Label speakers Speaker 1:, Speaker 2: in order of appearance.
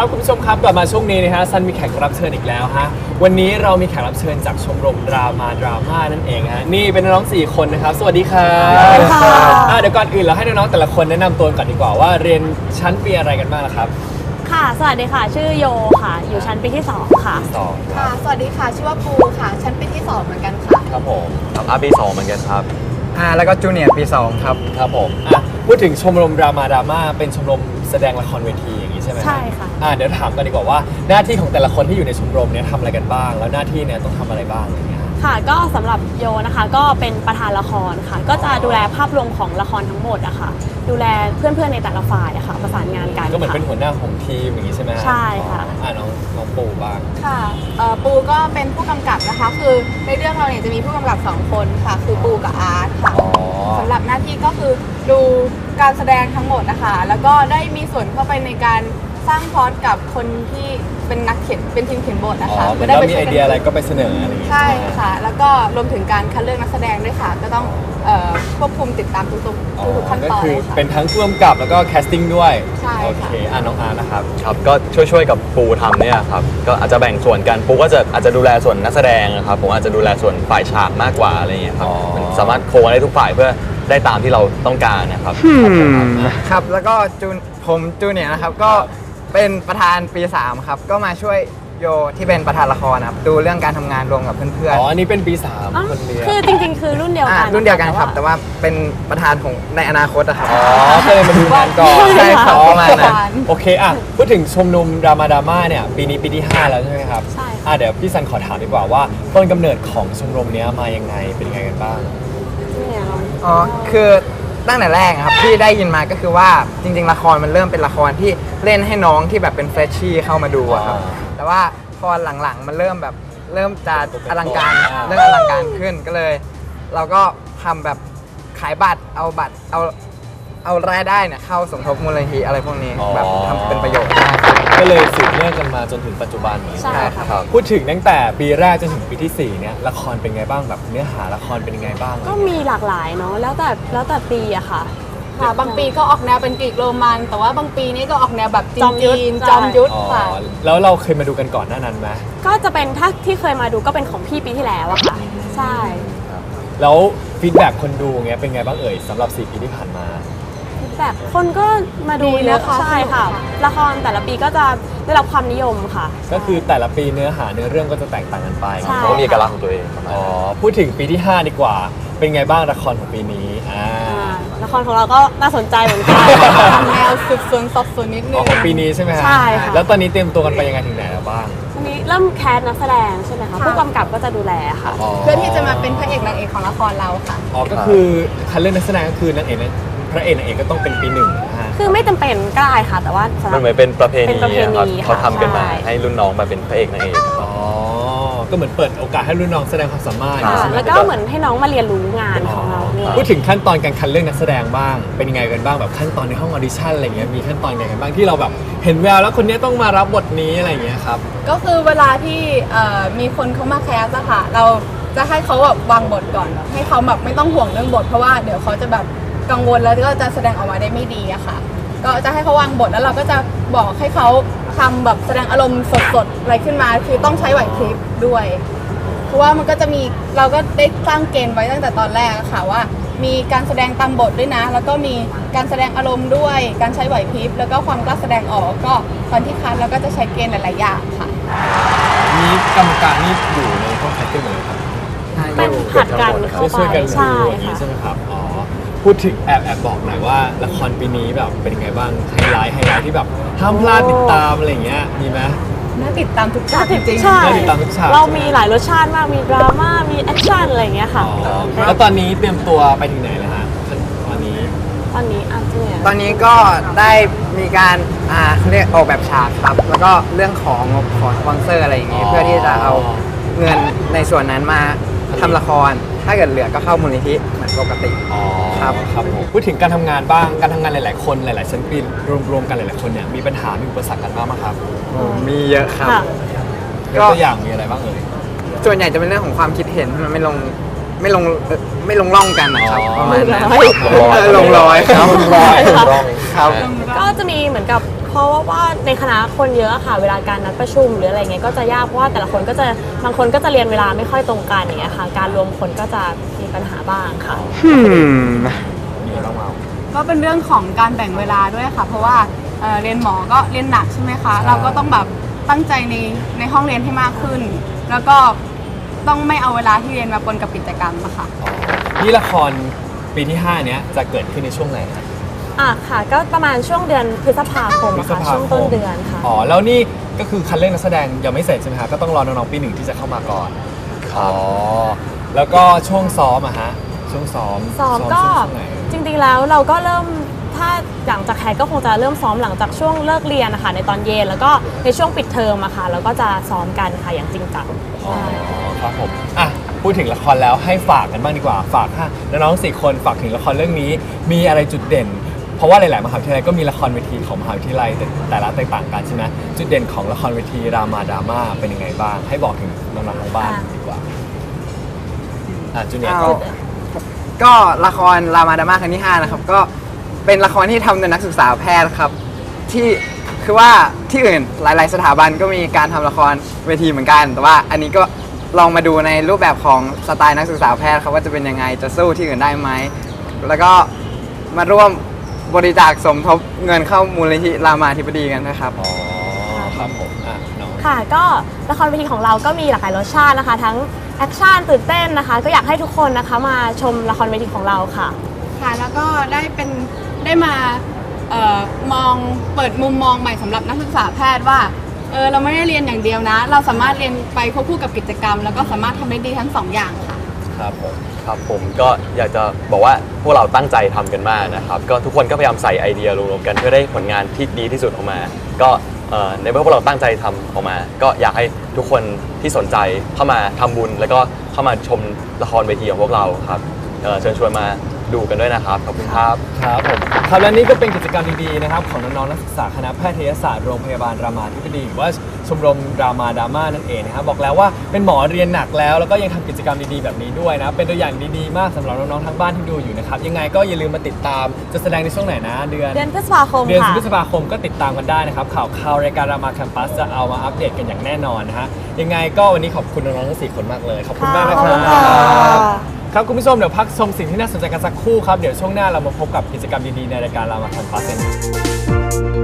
Speaker 1: ครับคุณผู้ชมครับกลับมาช่วงนี้นะฮะซันมีแขกรับเชิญอีกแล้วฮะวันนี้เรามีแขกรับเชิญจากชมรมดราม่าดราม่านั่นเองฮะนี่เป็นน้องๆสี่คนนะครับ สวัสดีครับ
Speaker 2: สวัสดีค่ะ
Speaker 1: อะเดี๋ยวก่อนอื่นเราให้น้องๆแต่ละคนแนะนำตัวก่อนดีกว่าว่าเรียนชั้นปีอะไรกันบ้างล่ะครับ
Speaker 2: ค่ะ สวัสดีค่ะ ชื่อโยค่ะ อยู่ชั้นปีที่ 2 ค่ะ
Speaker 1: สองค
Speaker 3: ค่ะ
Speaker 1: รับ
Speaker 3: สวัสดีค่ะ ชื่อว่าปูค่ะ ชั้นปีที่สองเหมือนกันค่ะ
Speaker 1: ครับผม
Speaker 4: ครับอาปีสองเหมือนกันครับ
Speaker 5: อ่าแล้วก็จูเนียร์ปี 2 ครับ
Speaker 1: ครับผมอะพูดถึงชมรมดราม่าดราม่าเป็นชมรม แสดงละครเวทีอย่างนี้ใช่ไหมฮ
Speaker 2: ใช่ค่ะ
Speaker 1: อะเดี๋ยวถามกันดีกว่าว่าหน้าที่ของแต่ละคนที่อยู่ในชมรมเนี่ยทำอะไรกันบ้าง แล้วหน้าที่เนี่ยต้องทำอะไรบ้างอย่างเงี้ย
Speaker 2: ค่ะก็สำหรับโยนะคะก็เป็นประธานละครค่ะ ก็จะดูแลภาพรวมของละครทั้งหมดอะค่ะ ดูแลเพื่อนๆในแต่ละฝ่ายอะค่ะ ประสานงานกัน
Speaker 1: ก็เหมือน
Speaker 2: ค่ะ
Speaker 1: เป็นหัวหน้าของทีมอย่างนี้ใช่ไหมฮ
Speaker 2: ใช่ค่ะ
Speaker 1: อ๋ออะน้องน้องปูบ้าง
Speaker 3: ค่ะเอ่อปูก็เป็นผู้กำกับนะคะ คือในเรื่องเราเนี่ยจะมีผู้กำกับสองคนค่ะ คือปูกับอาร์ตค่ะ
Speaker 1: อ๋อ
Speaker 3: สำหรับหน้าที่ก็คือ ดูการแสดงทั้งหมดนะคะ แล้วก็ได้มีส่วนเข้าไปในการสร้างพล็อตกับคนที่เป็นนักเขียนเป็นทีมเขียนบทนะ
Speaker 1: อ๋อ
Speaker 3: คะ
Speaker 1: เหมือน
Speaker 3: ได้
Speaker 1: เรา
Speaker 3: ไป
Speaker 1: มี
Speaker 3: ช่
Speaker 1: ไอ
Speaker 3: วยกัน
Speaker 1: เดียอะไรก็ไปเสนออะไรอย่างงี้
Speaker 3: ใช่
Speaker 1: ไหม
Speaker 3: ค่ะ แล้วก็รวมถึงการคัดเลือกนักแสดงด้วยค่ะ ก็ต้องเอ่อควบคุมติดตามทุก
Speaker 1: อ๋อ
Speaker 3: ๆทุกๆขั้น
Speaker 1: ก็
Speaker 3: ตอน
Speaker 1: คือ
Speaker 3: เลยค่ะ
Speaker 1: เป็นทั้งผู้กำกับแล้วก็แคสติ้งด้วย
Speaker 3: ใช่ค่ะ
Speaker 1: โอเคอะน้องอาร์ตนะครับ
Speaker 4: ครับก็ช่วยๆกับปูทำเนี่ยครับก็อาจจะแบ่งส่วนกันปูก็จะอาจจะดูแลส่วนนักแสดงนะครับผมอาจจะดูแลส่วนฝ่ายฉากมากกว่าอะไรอย่างเงี้ยครับ
Speaker 1: อ๋อ
Speaker 4: มันสามารถโคกันได้ทุกฝ่ายเพื่อ ได้ตามที่เราต้องการนะครับ
Speaker 5: ครับแล้วก็จูนผมจูเนียร์นะครับก็เป็นประธานปี 3 ครับ ก็มาช่วยโยที่เป็นประธานละครนะครับ ดูเรื่องการทำงานรวมกับเพื่อน
Speaker 1: อ๋อ อันนี้เป็นปีสาม
Speaker 2: อ๋อ
Speaker 1: คนเรียน
Speaker 2: คือจริงๆ คือรุ่นเดียว
Speaker 5: ๆอ่า
Speaker 2: กัน
Speaker 5: รุ่นเดียวกันครับ แต่ว่าเป็นประธานของในอนาคตอะครับ
Speaker 1: อ๋อก็เลยมาดูงานก่อน
Speaker 5: ใช่ครับประมาณนั้น
Speaker 1: โอเคอะพูดถึงชมรมดรามาดราม่าเนี่ย ปีนี้ปีที่ 5 แล้วใช่ไหมครับ
Speaker 2: ใช่ค่ะ
Speaker 1: อะเดี๋ยวพี่ซันขอถามดีกว่าว่าต้นกำเนิดของชมรมเนี้ยมายังไงเป็นยังไงกันบ้าง
Speaker 2: เนี่ยเรา
Speaker 5: อ๋อคือตั้งแต่แรกอะครับที่ได้ยินมาก็คือว่าจริง ๆ ละครมันเริ่มเป็นละครที่เล่นให้น้องที่แบบเป็นเฟรชชี่เข้ามาดูอะครับ
Speaker 1: อ่า
Speaker 5: แต่ว่าพอหลังๆมันเริ่มแบบเริ่มจะอลังการ
Speaker 1: อ่า
Speaker 5: เริ่มอลังการขึ้นก็เลย เราก็ทำแบบขายบัตรเอาบัตรเอา เอารายได้เนี่ยเข้าสมทบมูลนิธิอะไรพวกนี้แบบทำเป็นประโยชน์ได้
Speaker 1: ก็เลยสืบเนื่องกันมาจนถึงปัจจุบัน
Speaker 2: ใช่ค่ะ
Speaker 1: ครับ พูดถึงตั้งแต่ปีแรกจนถึงปีที่ 4 เนี่ย ละครเป็นไงบ้างแบบเนื้อหาละครเป็นยังไงบ้าง
Speaker 2: ก็มีหลากหลายเนาะแล้วแต่แล้วแต่ปีอะค่ะ
Speaker 3: ค่ะบางปีก็ออกแนวเป็นกรีกโรมัน แต่ว่าบางปีนี่ก็ออกแนวแบบจี
Speaker 2: จอมยุทธ
Speaker 3: นๆ
Speaker 2: ใช่
Speaker 3: จอมยุทธ
Speaker 1: อ๋อ
Speaker 3: ค่ะ
Speaker 1: แล้วเราเคยมาดูกันก่อนหน้านั้นไหม
Speaker 2: ก็จะเป็นถ้าที่เคยมาดูก็เป็นของพี่ปีที่แล้วอะค่ะ ใช่
Speaker 1: แล้วฟีดแบ็กคนดูเงี้ยเป็นไงบ้างเอ่ยสำหรับ 4 ปีที่ผ่านมา
Speaker 2: แบบคนก็มาดู
Speaker 3: ดี
Speaker 2: เยอะ
Speaker 3: นะคะ
Speaker 2: ใช่ค่ะ
Speaker 3: สนุกค่ะ
Speaker 2: ละครแต่ละปีก็จะได้รับความนิยมค่ะ
Speaker 1: ก็คือแต่ละปีเนื้อหาเนื้อเรื่องก็จะแตกต่างกันไป
Speaker 2: ใช่
Speaker 4: เขามีเอกลักษณ์ของตัวเองประมาณ
Speaker 1: อ๋อ
Speaker 4: นั้น
Speaker 1: พูดถึงปีที่ 5 ดีกว่า เป็นไงบ้างละครของปีนี้อ่า
Speaker 2: อ่าละครของเราก็น่าสนใจเหมือนกัน
Speaker 3: แนวสืบสวนสอบสวนนิดนึ
Speaker 1: อ๋อง ของปีนี้ใช่ไหมฮะ
Speaker 2: ใช่ค่ะ
Speaker 1: แล้วตอนนี้เตรียมตัวกันไปยังไงถึงไหนแล้วบ้าง
Speaker 2: ทีนี้เริ่มแคสนักแสดงใช่ไหมคะ
Speaker 3: ค่ะ
Speaker 2: ผู้กำกับก็จะดูแลค่ะ
Speaker 3: เพื่อที่จะมาเป็นพระเอกนางเอกของละครเราค่ะ
Speaker 1: อ๋อก็คือคันเล่นนักแสดงก็คือนางเอกนะ พระเอกนางเอกก็ต้องเป็นปีหนึ่งนะฮะ
Speaker 2: คือไม่จำเป็นก็ได้ค่ะ แต่ว่าสำห
Speaker 4: มั
Speaker 2: รั
Speaker 4: น
Speaker 2: บ
Speaker 4: เหมือนเป็นประเพ
Speaker 2: เป็
Speaker 4: ณี
Speaker 2: นประเพณี
Speaker 4: นะครับเขาทำกันมา
Speaker 2: ใช่
Speaker 4: ให้รุ่นน้องมาเป็นพระเอกนางเอกครับ
Speaker 1: อ๋อ ก็เหมือนเปิดโอกาสให้รุ่นน้องแสดงความสามารถ
Speaker 4: ค่ะ
Speaker 1: ใช่ไหม
Speaker 2: แล้วก็เหมือนให้น้องมาเรียนรู้งานของเราเนี่ย
Speaker 1: พูดถึงขั้นตอนการคัดเลือกนักแสดงบ้าง เป็นยังไงกันบ้างแบบขั้นตอนในห้องออดิชั่นอะไรเงี้ย มีขั้นตอนยังไงกันบ้างที่เราแบบเห็นแววแล้วคนเนี้ยต้องมารับบทนี้อะไรเงี้ยครับ
Speaker 3: ก็คือเวลาที่เอ่อมีคนเขามาแคสอะค่ะ เราจะให้เขาแบบวางบทก่อน ให้เขาแบบไม่ต้องห่วงเรื่องบท เพราะว่าเดี๋ยวเขาจะแบบ กังวลแล้วก็จะแสดงออกมาได้ไม่ดีอะค่ะ ก็จะให้เขาวางบทแล้วเราก็จะบอกให้เขาทำแบบแสดงอารมณ์สดๆอะไรขึ้นมา คือต้องใช้ไหวพริบด้วย เพราะว่ามันก็จะมีเราก็ได้สร้างเกณฑ์ไว้ตั้งแต่ตอนแรกอะค่ะว่า มีการแสดงตามบทด้วยนะ แล้วก็มีการแสดงอารมณ์ด้วย การใช้ไหวพริบแล้วก็ความกล้าแสดงออกก็ตอนที่คัดเราก็จะใช้เกณฑ์หลายๆอย่างค่ะ
Speaker 1: มีกรรมการนี่อยู่ในห้องคัดติ้งเลยครับ
Speaker 2: เป็นผัดกันเข้า
Speaker 1: ช่วย
Speaker 2: ไป
Speaker 1: ช่วยกันดู
Speaker 2: ใช่
Speaker 1: อย่างนี้
Speaker 2: ค่ะ
Speaker 1: ใช่ไหมครับอ๋อ พูดถึงแอบแอบบอกหน่อยว่าละครปีนี้แบบเป็นยังไงบ้างไฮไลท์ไฮไลท์ที่แบบห้ามพลาดติดตามอะไรอย่างเงี้ยมีไหม
Speaker 3: น่าติดตามทุกฉากจริงๆ
Speaker 2: ใช่
Speaker 1: ได้ติดตามทุกฉาก
Speaker 2: เรามีหลายรสชาติมาก มีดราม่า มีแอคชั่นอะไรอย่างเงี้ยค่ะ
Speaker 1: อ๋อแล้วตอนนี้เตรียมตัวไปถึงไหนแล้วฮะตอนนี้
Speaker 2: ตอนนี้อาจจะเนี่ย
Speaker 5: ตอนนี้ก็ได้มีการอ่าเขาเรียกออกแบบฉากครับ แล้วก็เรื่องของงบขอสปอนเซอร์อะไรอย่างงี้
Speaker 1: อ๋อ
Speaker 5: เพื่อที่จะเอาเงินในส่วนนั้นมาทำละคร ถ้าเกิดเหลือก็เข้ามูลนิธิเหมือน ปกติ
Speaker 1: อ๋อ
Speaker 5: ครับ
Speaker 1: ครับผมพูดถึงการทำงานบ้างการทำงานหลาย ๆ คนหลายๆชั้นปีรวมๆกันหลาย ๆ คนเนี่ยมีปัญหามีอุปสรรคกันบ้างไหมครับ
Speaker 5: มีเยอะครับ
Speaker 2: ค่ะ
Speaker 1: ยกตัวอย่างมีอะไรบ้างเอ่ย
Speaker 5: ส่วนใหญ่จะเป็นเรื่องของความคิดเห็นที่มันไม่ลงไม่ลงเอ่อไม่ลงร่องกันนะครับ
Speaker 1: อ๋อ
Speaker 5: ประมาณนั้น
Speaker 2: ลงรอย
Speaker 5: เออลงรอยครับ
Speaker 1: ลงรอย
Speaker 5: ครับ
Speaker 2: ก็จะมีเหมือนกับ เพราะว่าในคณะคนเยอะอะค่ะ เวลาการนัดประชุมหรืออะไรเงี้ยก็จะยากเพราะว่าแต่ละคนก็จะบางคนก็จะเรียนเวลาไม่ค่อยตรงกันอย่างเงี้ยค่ะ การรวมคนก็จะมีปัญหาบ้างค่ะ
Speaker 1: มีอะไรบ้างเมา
Speaker 3: ก็เป็นเรื่องของการแบ่งเวลาด้วยค่ะ เพราะว่าเอ่อเรียนหมอก็เรียนหนักใช่ไหมคะ
Speaker 1: ใช่
Speaker 3: เราก็ต้องแบบตั้งใจในในห้องเรียนให้มากขึ้น แล้วก็ต้องไม่เอาเวลาที่เรียนมาปนกับกิจกรรมอะค่ะ
Speaker 1: นี่ละครปีที่ 5 เนี้ยจะเกิดขึ้นในช่วงไหนครับ
Speaker 2: อะค่ะ ก็ประมาณช่วงเดือนพฤษภาคม
Speaker 1: พฤ
Speaker 2: อะ
Speaker 1: ษ
Speaker 2: ค่ะ
Speaker 1: ภา
Speaker 2: ช่วง
Speaker 1: ค
Speaker 2: ต้น
Speaker 1: ม
Speaker 2: เดือนค่ะ
Speaker 1: อ๋อ แล้วนี่ก็คือคันเรื่องนักแสดงยังไม่เสร็จใช่ไหมคะก็ต้องรอน้องๆปีหนึ่งที่จะเข้ามาก่อนอ๋อแล้วก็ช่วงซ้อมอะฮะช่วงซ้อม
Speaker 2: ซ้อมก็
Speaker 1: ช่วงไหน
Speaker 2: จริงๆแล้วเราก็เริ่มถ้าหลังจากแคทก็คงจะเริ่มซ้อมหลังจากช่วงเลิกเรียนนะคะในตอนเย็นแล้วก็ในช่วงปิดเทอมอะค่ะแล้วก็จะซ้อมกันค่ะอย่างจริงจัง
Speaker 1: อ๋อ
Speaker 2: ใช่
Speaker 1: ครับผมอะพูดถึงละครแล้วให้ฝากกันบ้างดีกว่าฝากค่ะน้องๆสี่คนฝากถึงละครเรื่องนี้ มีอะไรจุดเด่น เพราะว่าหลาย ๆ มหาวิทยาลัยก็มีละครเวทีของมหาวิทยาลัยแต่แต่ละแตกต่างกันใช่ไหมจุดเด่นของละครเวทีรามาดราม่าเป็นยังไงบ้าง ให้บอกถึงน้องๆทางบ้านดีกว่าอะจูเนียร์
Speaker 5: เอา
Speaker 1: ก่อน
Speaker 5: ก็ละครรามาดามาครั้งที่5นะครับ ก็เป็นละครที่ทำโดยนักศึกษาแพทย์ครับ ที่คือว่าที่อื่นหลาย ๆ สถาบันก็มีการทำละครเวทีเหมือนกัน แต่ว่าอันนี้ก็ลองมาดูในรูปแบบของสไตล์นักศึกษาแพทย์ครับว่าจะเป็นยังไงจะสู้ที่อื่นได้ไหมแล้วก็มาร่วม บริจาคสมทบเงินเข้ามูลนิธิรามาธิบดีกันนะครับ
Speaker 1: อ๋อครับผมอะน้อง
Speaker 2: ค่ะ ก็ละครเวทีของเราก็มีหลากหลายรสชาตินะคะ ทั้งแอคชั่นตื่นเต้นนะคะ ก็อยากให้ทุกคนนะคะมาชมละครเวทีของเราค่ะ
Speaker 3: ค่ะแล้วก็ได้เป็นได้มาเอ่อมองเปิดมุมมองใหม่สำหรับนักศึกษาแพทย์ว่าเออเราไม่ได้เรียนอย่างเดียวนะ เราสามารถเรียนไปควบคู่กับกิจกรรม แล้วก็สามารถทำได้ดีทั้งสองอย่างค่ะ
Speaker 1: ครับผม
Speaker 4: ครับผมก็อยากจะบอกว่าพวกเราตั้งใจทำกันมากนะครับ ก็ทุกคนก็พยายามใส่ไอเดียรวมๆกันเพื่อได้ผลงานที่ดีที่สุดออกมา ก็เอ่อในเมื่อพวกเราตั้งใจทำออกมา ก็อยากให้ทุกคนที่สนใจเข้ามาทำบุญ แล้วก็เข้ามาชมละครเวทีของพวกเราครับเอ่อเชิญชวนมา ดูกันด้วยนะครับ ขอบคุณครับ
Speaker 1: ครับผมครับและนี่ก็เป็นกิจกรรมดีๆนะครับ ของน้องๆนักศึกษาคณะแพทยศาสตร์โรงพยาบาลรามาธิบดีหรือว่าชมรมรามาดราม่านั่นเองนะครับบอกแล้วว่าเป็นหมอเรียนหนักแล้ว แล้วก็ยังทำกิจกรรมดีๆแบบนี้ด้วยนะเป็นตัวอย่างดีๆมากสำหรับน้องๆทั้งบ้านที่ดูอยู่นะครับยังไงก็อย่าลืมมาติดตามจะแสดงในช่วงไหนนะ เดือน
Speaker 2: เดือนพฤษภาคม
Speaker 1: เดือน
Speaker 2: ค่ะ
Speaker 1: พฤษภาคมก็ติดตามกันได้นะครับข่าวข่าวรายการรามาแคมปัสจะเอามาอัปเดตกันอย่างแน่นอนนะฮะยังไงก็วันนี้ขอบคุณน้องๆทั้งสี่คนมากเลยขอบคุณมากนะค
Speaker 2: ขอบ
Speaker 1: รั
Speaker 2: คุณค่ะ
Speaker 1: บ ครับคุณผู้ชมเดี๋ยวพักชมสิ่งที่น่าสนใจกันสักครู่ครับ เดี๋ยวช่วงหน้าเรามาพบกับกิจกรรมดีๆในรายการรามาแคมปัสกัน